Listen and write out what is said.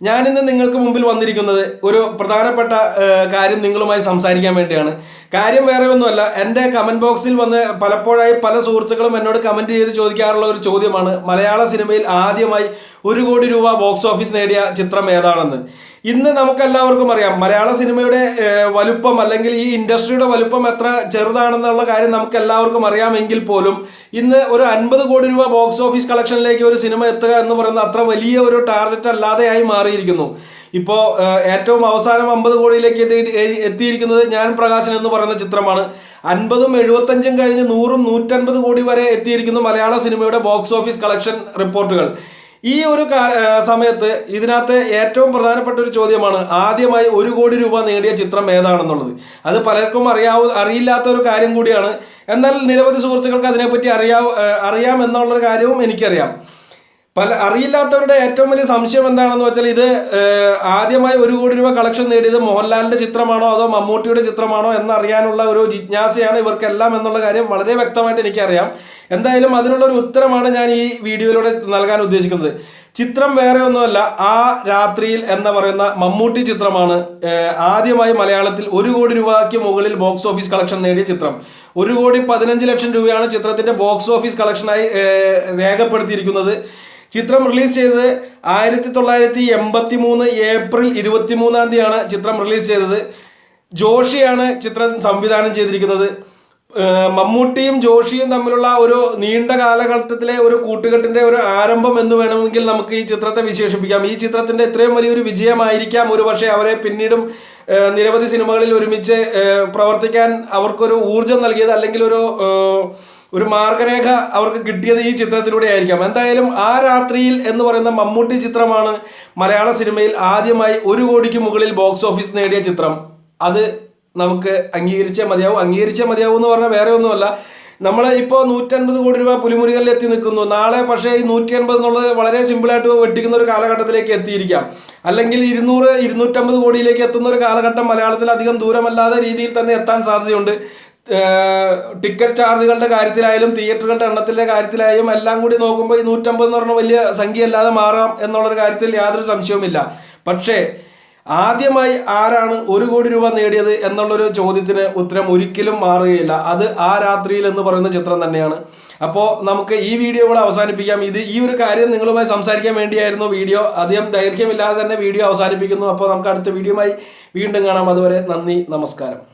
ഞാനിന്ന് നിങ്ങൾക്ക് മുമ്പിൽ വന്നിരിക്കുന്നത് ഒരു പ്രധാനപ്പെട്ട കാര്യം നിങ്ങളുമായി സംസാരിക്കാൻ വേണ്ടിയാണ്. കാര്യം വേറെ ഒന്നുമല്ല എന്റെ കമന്റ് ബോക്സിൽ വന്ന് പലപ്പോഴായി പല സുഹൃത്തുക്കളും എന്നോട് കമന്റ് ചെയ്ത് ചോദിക്കാറുള്ള ഒരു ചോദ്യമാണ് മലയാള സിനിമയിൽ ആദ്യമായി ഒരു കോടി രൂപ ബോക്സ് ഓഫീസ് നേടിയ ചിത്രം ഏതാണെന്ന്. ഇന്ന് നമുക്കെല്ലാവർക്കും അറിയാം മലയാള സിനിമയുടെ വലുപ്പം അല്ലെങ്കിൽ ഈ ഇൻഡസ്ട്രിയുടെ വലുപ്പം എത്ര ചെറുതാണെന്നുള്ള കാര്യം നമുക്ക് എല്ലാവർക്കും അറിയാമെങ്കിൽ പോലും ഇന്ന് ഒരു അൻപത് കോടി രൂപ ബോക്സ് ഓഫീസ് കളക്ഷനിലേക്ക് ഒരു സിനിമ എത്തുക എന്ന് പറയുന്നത് അത്ര വലിയ ഒരു ടാർഗറ്റ് അല്ലാതെയായി മാറിയിരിക്കുന്നു ഇപ്പോൾ ഏറ്റവും അവസാനം അമ്പത് കോടിയിലേക്ക് എത്തി എത്തിയിരിക്കുന്നത് ഞാൻ പ്രകാശൻ എന്ന് പറയുന്ന ചിത്രമാണ്. അൻപതും എഴുപത്തഞ്ചും കഴിഞ്ഞ് നൂറും നൂറ്റൻപത് കോടി വരെ എത്തിയിരിക്കുന്നു മലയാള സിനിമയുടെ ബോക്സ് ഓഫീസ് കളക്ഷൻ റിപ്പോർട്ടുകൾ ഈ ഒരു സമയത്ത് ഇതിനകത്ത് ഏറ്റവും പ്രധാനപ്പെട്ട ഒരു ചോദ്യമാണ് ആദ്യമായി ഒരു കോടി രൂപ നേടിയ ചിത്രം ഏതാണെന്നുള്ളത്. അത് പലർക്കും അറിയാവൂ അറിയില്ലാത്ത ഒരു കാര്യം കൂടിയാണ്. എന്നാൽ നിരവധി സുഹൃത്തുക്കൾക്ക് അതിനെപ്പറ്റി അറിയാ അറിയാം എന്നുള്ളൊരു കാര്യവും എനിക്കറിയാം. പല അറിയില്ലാത്തവരുടെ ഏറ്റവും വലിയ സംശയം എന്താണെന്ന് വെച്ചാൽ ഇത് ആദ്യമായി ഒരു കോടി രൂപ കളക്ഷൻ നേടിയത് മോഹൻലാലിന്റെ ചിത്രമാണോ അതോ മമ്മൂട്ടിയുടെ ചിത്രമാണോ എന്നറിയാനുള്ള ഒരു ജിജ്ഞാസയാണ് ഇവർക്കെല്ലാം എന്നുള്ള കാര്യം വളരെ വ്യക്തമായിട്ട് എനിക്കറിയാം. എന്തായാലും അതിനുള്ള ഒരു ഉത്തരമാണ് ഞാൻ ഈ വീഡിയോയിലൂടെ നൽകാൻ ഉദ്ദേശിക്കുന്നത്. ചിത്രം വേറെ ഒന്നുമല്ല ആ രാത്രിയിൽ എന്ന് പറയുന്ന മമ്മൂട്ടി ചിത്രമാണ് ആദ്യമായി മലയാളത്തിൽ ഒരു കോടി രൂപയ്ക്ക് മുകളിൽ ബോക്സ് ഓഫീസ് കളക്ഷൻ നേടിയ ചിത്രം. ഒരു കോടി പതിനഞ്ച് ലക്ഷം രൂപയാണ് ചിത്രത്തിന്റെ ബോക്സ് ഓഫീസ് കളക്ഷനായി രേഖപ്പെടുത്തിയിരിക്കുന്നത്. ചിത്രം റിലീസ് ചെയ്തത് ആയിരത്തി തൊള്ളായിരത്തി എൺപത്തി മൂന്ന് ഏപ്രിൽ ഇരുപത്തി മൂന്നാം തീയതിയാണ് ചിത്രം റിലീസ് ചെയ്തത്. ജോഷിയാണ് ചിത്രം സംവിധാനം ചെയ്തിരിക്കുന്നത്. മമ്മൂട്ടിയും ജോഷിയും തമ്മിലുള്ള ഒരു നീണ്ട കാലഘട്ടത്തിലെ ഒരു കൂട്ടുകെട്ടിന്റെ ഒരു ആരംഭം എന്ന് വേണമെങ്കിൽ നമുക്ക് ഈ ചിത്രത്തെ വിശേഷിപ്പിക്കാം. ഈ ചിത്രത്തിന്റെ ഇത്രയും വലിയൊരു വിജയമായിരിക്കാം ഒരു പക്ഷേ അവരെ പിന്നീടും നിരവധി സിനിമകളിൽ ഒരുമിച്ച് പ്രവർത്തിക്കാൻ അവർക്കൊരു ഊർജം നൽകിയത് അല്ലെങ്കിൽ ഒരു ഒരു മാർഗരേഖ അവർക്ക് കിട്ടിയത് ഈ ചിത്രത്തിലൂടെ ആയിരിക്കാം. എന്തായാലും ആ രാത്രിയിൽ എന്ന് പറയുന്ന മമ്മൂട്ടി ചിത്രമാണ് മലയാള സിനിമയിൽ ആദ്യമായി ഒരു കോടിക്ക് മുകളിൽ ബോക്സ് ഓഫീസ് നേടിയ ചിത്രം. അത് നമുക്ക് അംഗീകരിച്ചേ മതിയാവും. അംഗീകരിച്ചേ മതിയാവും എന്ന് പറഞ്ഞാൽ വേറെ ഒന്നുമല്ല. നമ്മൾ ഇപ്പോൾ നൂറ്റൻപത് കോടി രൂപ പുലിമുരുകളിൽ എത്തി നിൽക്കുന്നു. നാളെ പക്ഷേ ഈ നൂറ്റി അൻപത് എന്നുള്ളത് വളരെ സിമ്പിളായിട്ട് വെട്ടിക്കുന്ന ഒരു കാലഘട്ടത്തിലേക്ക് എത്തിയിരിക്കാം. അല്ലെങ്കിൽ ഇരുന്നൂറ് ഇരുന്നൂറ്റമ്പത് കോടിയിലേക്ക് എത്തുന്ന ഒരു കാലഘട്ടം മലയാളത്തിൽ അധികം ദൂരമല്ലാതെ രീതിയിൽ തന്നെ എത്താൻ സാധ്യതയുണ്ട്. ടിക്കറ്റ് ചാർജുകളുടെ കാര്യത്തിലായാലും തിയേറ്ററുകളുടെ എണ്ണത്തിന്റെ കാര്യത്തിലായാലും എല്ലാം കൂടി നോക്കുമ്പോൾ ഈ നൂറ്റമ്പത് എന്ന് പറഞ്ഞ വലിയ സംഖ്യ അല്ലാതെ മാറാം എന്നുള്ളൊരു കാര്യത്തിൽ യാതൊരു സംശയവുമില്ല. പക്ഷേ ആദ്യമായി ആരാണ് ഒരു കോടി രൂപ നേടിയത് എന്നുള്ളൊരു ചോദ്യത്തിന് ഉത്തരം ഒരിക്കലും മാറുകയില്ല. അത് ആ രാത്രിയിൽ എന്ന് പറയുന്ന ചിത്രം തന്നെയാണ്. അപ്പോൾ നമുക്ക് ഈ വീഡിയോ കൂടെ അവസാനിപ്പിക്കാം. ഇത് ഈ ഒരു കാര്യം നിങ്ങളുമായി സംസാരിക്കാൻ വേണ്ടിയായിരുന്നു വീഡിയോ. അധികം ദൈർഘ്യമില്ലാതെ തന്നെ വീഡിയോ അവസാനിപ്പിക്കുന്നു. അപ്പോൾ നമുക്ക് അടുത്ത വീഡിയോയുമായി വീണ്ടും കാണാം. അതുവരെ നന്ദി നമസ്കാരം.